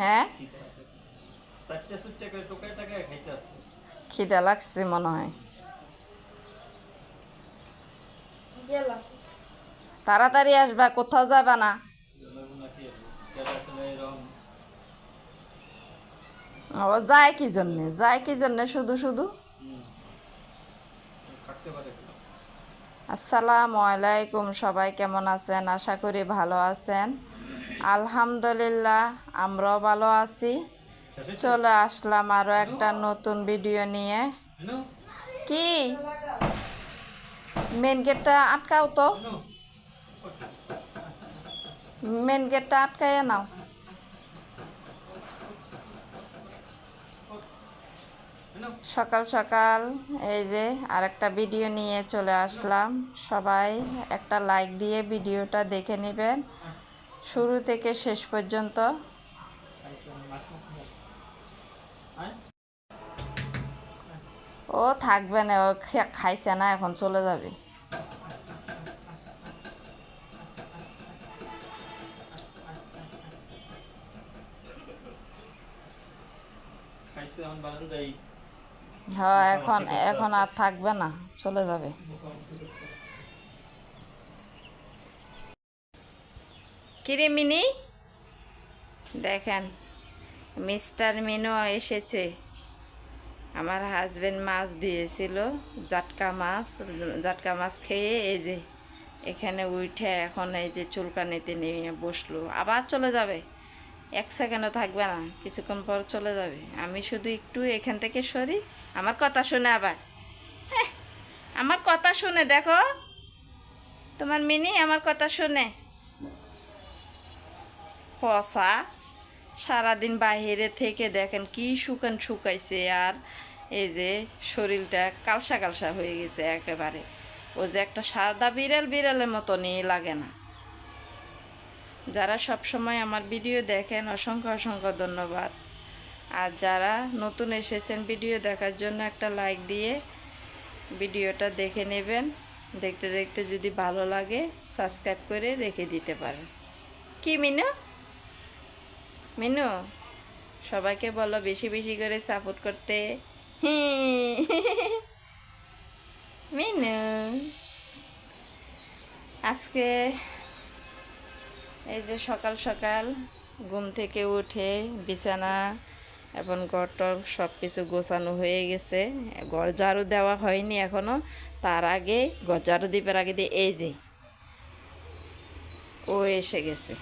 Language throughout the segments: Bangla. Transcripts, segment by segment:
হ্যাঁ? খিদা লাগছে মনে হয়। তাড়াতাড়ি আসবা, কোথাও যাবা না। ও, যায় কি জন্যে? যায় কি জন্যে শুধু শুধু? আসসালামু আলাইকুম সবাই, কেমন আছেন? আশা করি ভালো আছেন। আলহামদুলিল্লাহ, আমরাও ভালো আছি। চলে আসলাম আরও একটা নতুন ভিডিও নিয়ে। কি? মেন গেটটা আটকাও তো। মেন গেটটা আটকাইয়া নাও। সকাল সকাল, এই যে আরেকটা ভিডিও নিয়ে চলে আসলাম। সবাই একটা লাইক দিয়ে ভিডিওটা দেখে নেবেন। শুরু থেকে শেষ পর্যন্ত। ও থাকবে না ও খাইছে না এখন চলে যাবে। হ্যাঁ এখন এখন আর থাকবে না চলে যাবে। কিরে মিনি? দেখেন, মিস্টার মিনু এসেছে। আমার হাজবেন্ড মাছ দিয়েছিল, জাটকা মাছ জাটকা মাছ খেয়ে এই যে এখানে উঠে এখন এই যে চুলকানিতে নিয়ে বসল। আবার চলে যাবে। এক সেকেন্ডও থাকবে না, কিছুক্ষণ পর চলে যাবে। আমি শুধু একটু এখান থেকে সরি। আমার কথা শুনে আবার। আমার কথা শুনে দেখো। তোমার মিনি আমার কথা শুনে। পসা সারাদিন বাইরে থেকে দেখেন কি শুকান শুকাইছে আর এই যে শরীরটা কালসা কালসা হয়ে গেছে একেবারে। ও যে একটা সাদা বিড়াল বিড়ালের মতনই লাগে না। যারা সব সময় আমার ভিডিও দেখেন, অসংখ্য অসংখ্য ধন্যবাদ। আর যারা নতুন এসেছেন ভিডিও দেখার জন্য একটা লাইক দিয়ে ভিডিওটা দেখে নেবেন। দেখতে দেখতে যদি ভালো লাগে, সাবস্ক্রাইব করে রেখে দিতে পারেন। কি মিনু? মিনু, সবাইকে বলো বেশি বেশি করে সাপোর্ট করতে। মিনু, আজকে এই যে সকাল সকাল ঘুম থেকে উঠে বিছানা এবং ঘরটর সব কিছু গোছানো হয়ে গেছে। ঘর ঝাড়ু দেওয়া হয়নি এখনও তার আগে ঘর ঝাড়ু দ্বীপের আগে দিয়ে এই যে, ও এসে গেছে।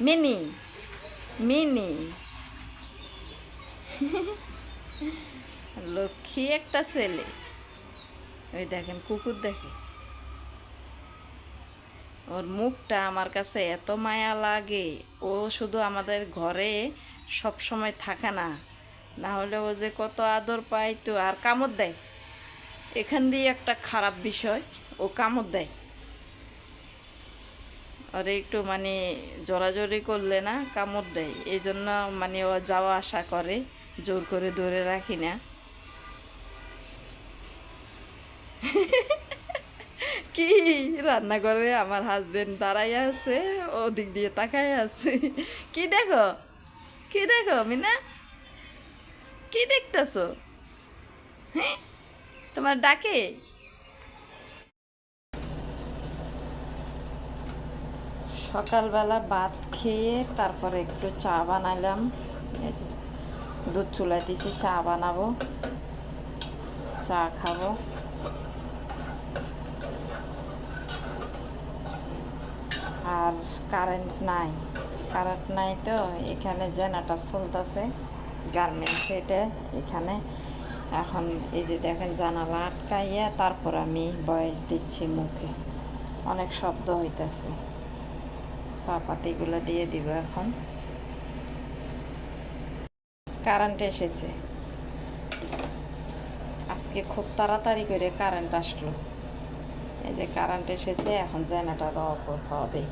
মিনি মিনি লক্ষ্মী একটা ছেলে। ওই দেখেন, কুকুর দেখে। ওর মুখটা আমার কাছে এত মায়া লাগে। ও শুধু আমাদের ঘরে সব সময় থাকে না। না হলে ও যে কত আদর পাইতো। আর কামড় দেয়। এখান দিয়ে একটা খারাপ বিষয়, ও কামড় দেয়। আর একটু মানে জোরাজোরি করলে না কামড় দেয়। এই জন্য মানে ও যাওয়া আসা করে, জোর করে ধরে রাখি না। কি রান্না করে আমার হাজবেন্ড দাঁড়াই আছে ও দিক দিয়ে তাকাই আছে। কি দেখো? কি দেখো মিনা? কি দেখতেছো? হ্যাঁ? তোমার ডাকে? সকালবেলা ভাত খেয়ে তারপরে একটু চা যে দুধ চুলাই দিছি, চা বানাবো, চা খাব। আর কারেন্ট নাই কারেন্ট নাই তো, এখানে জেনাটা চলতেছে গার্মেন্টস এটা এখানে। এখন এই যে দেখেন জানালা আটকাইয়া, তারপর আমি বয়স দিচ্ছি মুখে। অনেক শব্দ হইতেছে। চা পাতিগুলো দিয়ে দিব এখন। কারেন্ট এসেছে। আজকে খুব তাড়াতাড়ি করে কারেন্ট আসলো। এই যে কারেন্ট এসেছে, এখন জেনারেটার অফ হবে।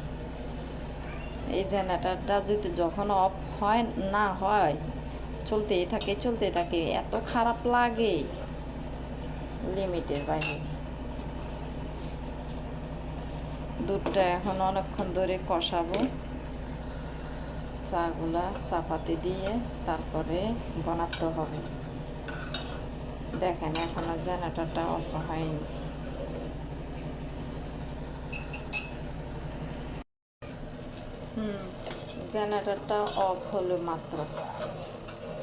এই জেনারেটারটা যদি যখন অফ হয়, না হয়, চলতেই থাকে চলতেই থাকে, এত খারাপ লাগে। লিমিটের বাইরে। দুধটা এখন অনেকক্ষণ ধরে কষাবো। চাগুলা চাপাতি দিয়ে তারপরে বানাতে হবে। দেখেন, এখনও জেনারেটরটা অফ হয়নি। হুম জেনারেটরটা অফ হলো মাত্র।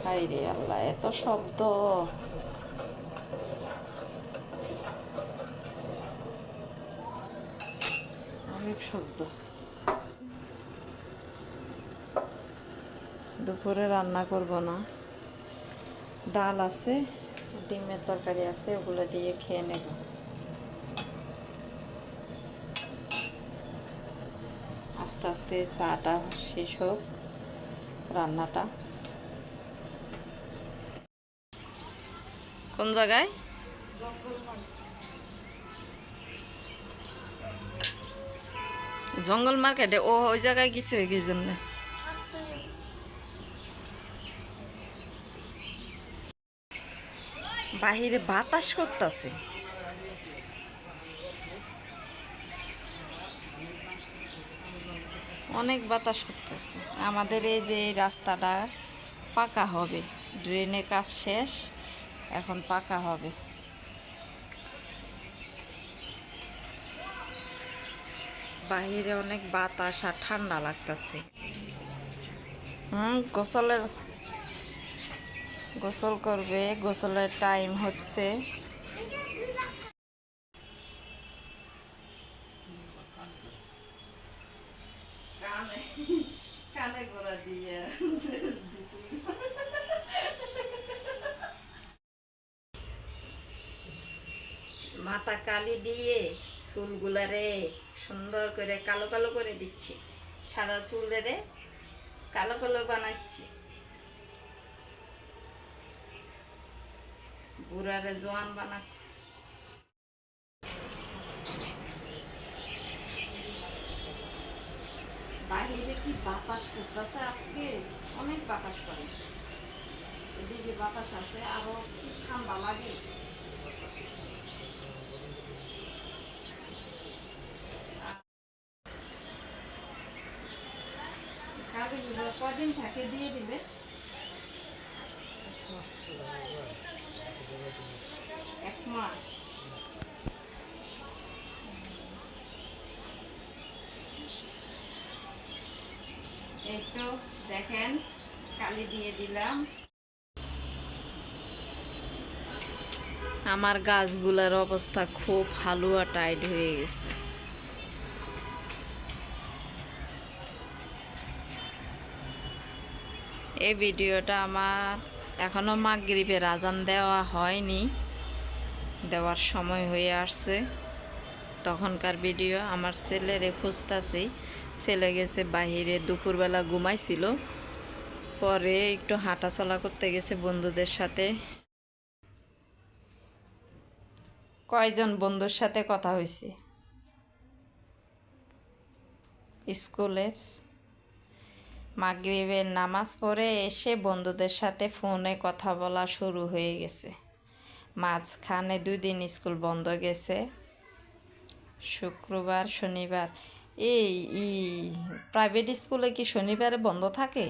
হাই রে আল্লাহ, এত শব্দ। অনেক শব্দ। দুপুরে রান্না করব না। ডাল আছে, ডিমের তরকারি আছে, ওগুলো দিয়ে খেয়ে নেব। আস্তে আস্তে চাটা শেষ হোক, রান্নাটা। কোন জায়গায়? জঙ্গল জঙ্গল মার্কেটে, ও ওই জায়গায় গেছে কি জন্য? বাহিরে বাতাস করতেছে। অনেক বাতাস করতেছে। আমাদের এই যে রাস্তাটা পাকা হবে ড্রেনে কাজ শেষ, এখন পাকা হবে। বাহিরে অনেক বাতাস আর ঠান্ডা লাগতেছে। হুম গোসলের গোসল করবে গোসলের টাইম হচ্ছে। কানে গোড়া দিয়ে। মাথা কালি দিয়ে চুলগুলারে সুন্দর করে কালো কালো করে দিচ্ছি। সাদা চুল চুলেরে কালো কালো বানাচ্ছি। বুড়ারে জোয়ান বানাচ্ছে। বাহিরে কি বাতাস করতেছে আজকে? অনেক বাতাস করে। এদিকে বাতাস আসে, আরও ঠান্ডা লাগে। কদিন থাকে, দিয়ে দিবে। এক এই তো, দেখেন, কালি দিয়ে দিলাম। আমার গাছগুলোর অবস্থা খুব হালুয়া, টাইট হয়ে গেছে। এই ভিডিওটা আমার এখনও মাগরিবের আজান দেওয়া হয়নি। দেওয়ার সময় হয়ে আসছে। তখনকার ভিডিও আমার ছেলেরে খুঁজতাছি। ছেলে গেছে বাহিরে, দুপুরবেলা ঘুমাইছিল। পরে একটু হাঁটাচলা করতে গেছে বন্ধুদের সাথে। কয়জন বন্ধুর সাথে কথা হয়েছে স্কুলের মাগরিবের নামাজ পড়ে এসে বন্ধুদের সাথে ফোনে কথা বলা শুরু হয়ে গেছে। মাঝখানে দুই দিন স্কুল বন্ধ গেছে। শুক্রবার শনিবার। এই ই প্রাইভেট স্কুলে কি শনিবারে বন্ধ থাকে?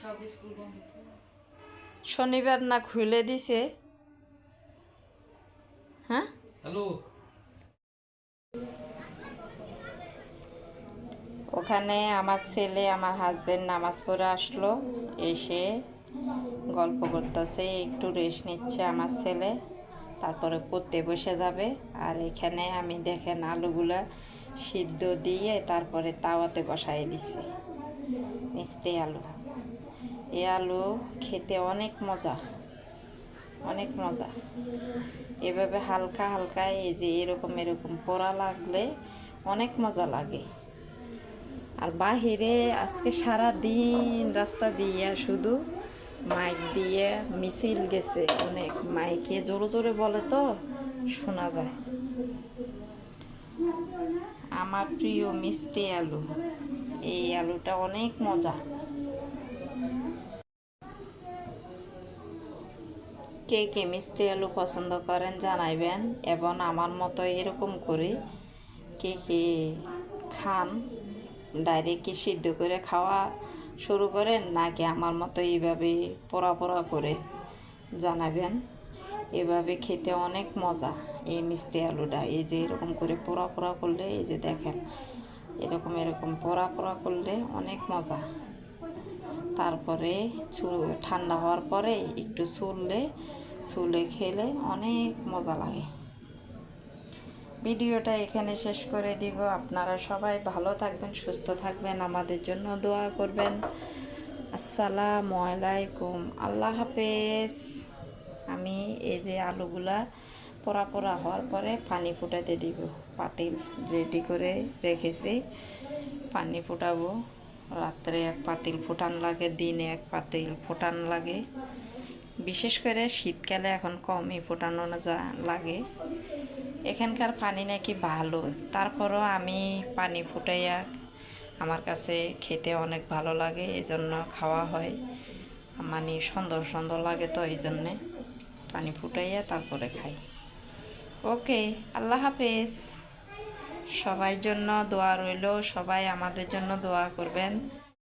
সব স্কুল বন্ধ থাকে। শনিবার না খুলে দিছে? হ্যাঁ? হ্যালো? ওখানে আমার ছেলে, আমার হাজবেন্ড নামাজ পড়ে আসলো, এসে গল্প করতেছে, একটু রেস্ট নিচ্ছে আমার ছেলে, তারপরে পড়তে বসে যাবে। আর এখানে আমি দেখেন আলুগুলা সিদ্ধ দিয়ে তারপরে তাওয়াতে বসাই দিছি, মিষ্টি আলু। এই আলু খেতে অনেক মজা অনেক মজা। এভাবে হালকা হালকা এই যে এরকম এরকম পোড়া লাগলে অনেক মজা লাগে। আর বাহিরে আজকে সারা দিন রাস্তা দিয়ে শুধু মাইক দিয়ে মিছিল গেছে, অনেক মাইকে। জোরে জোরে বলে তো, শোনা যায়। আমার প্রিয় মিষ্টি আলু, এই আলুটা অনেক মজা। কে কে মিষ্টি আলু পছন্দ করেন জানাইবেন, এবং আমার মতো এরকম করে কে কে খান। ডাইরেক্ট কি সিদ্ধ করে খাওয়া শুরু করেন নাকি আমার মতো এইভাবে পোড়া পোড়া করে? জানাবেন। এভাবে খেতে অনেক মজা এই মিষ্টি আলুটা। এই যে এরকম করে পোড়া পোড়া করলে, এই যে দেখেন, এরকম এরকম পোড়া পোড়া করলে অনেক মজা। তারপরে ঠান্ডা হওয়ার পরে একটু চুললে চুলে খেলে অনেক মজা লাগে। ভিডিওটা এখানে শেষ করে দিব। আপনারা সবাই ভালো থাকবেন, সুস্থ থাকবেন, আমাদের জন্য দোয়া করবেন। আসসালামু আলাইকুম। আল্লাহ হাফেজ। আমি এই যে আলুগুলা পোড়া পোড়া হওয়ার পরে পানি ফুটাতে দিব। পাতিল রেডি করে রেখেছি। পানি ফুটাবো। রাত্রে এক পাতিল ফুটান লাগে, দিনে এক পাতিল ফুটান লাগে। বিশেষ করে শীতকালে এখন কমই ফোটানো যা লাগে। এখানকার পানি নাকি ভালো। তারপরও আমি পানি ফুটাইয়া আমার কাছে খেতে অনেক ভালো লাগে এই জন্য খাওয়া হয়। মানে সুন্দর সুন্দর লাগে তো এই জন্যে। পানি ফুটাইয়া তারপরে খাই। ওকে, আল্লাহ হাফেজ। সবাই জন্য দোয়া রইল, সবাই আমাদের জন্য দোয়া করবেন।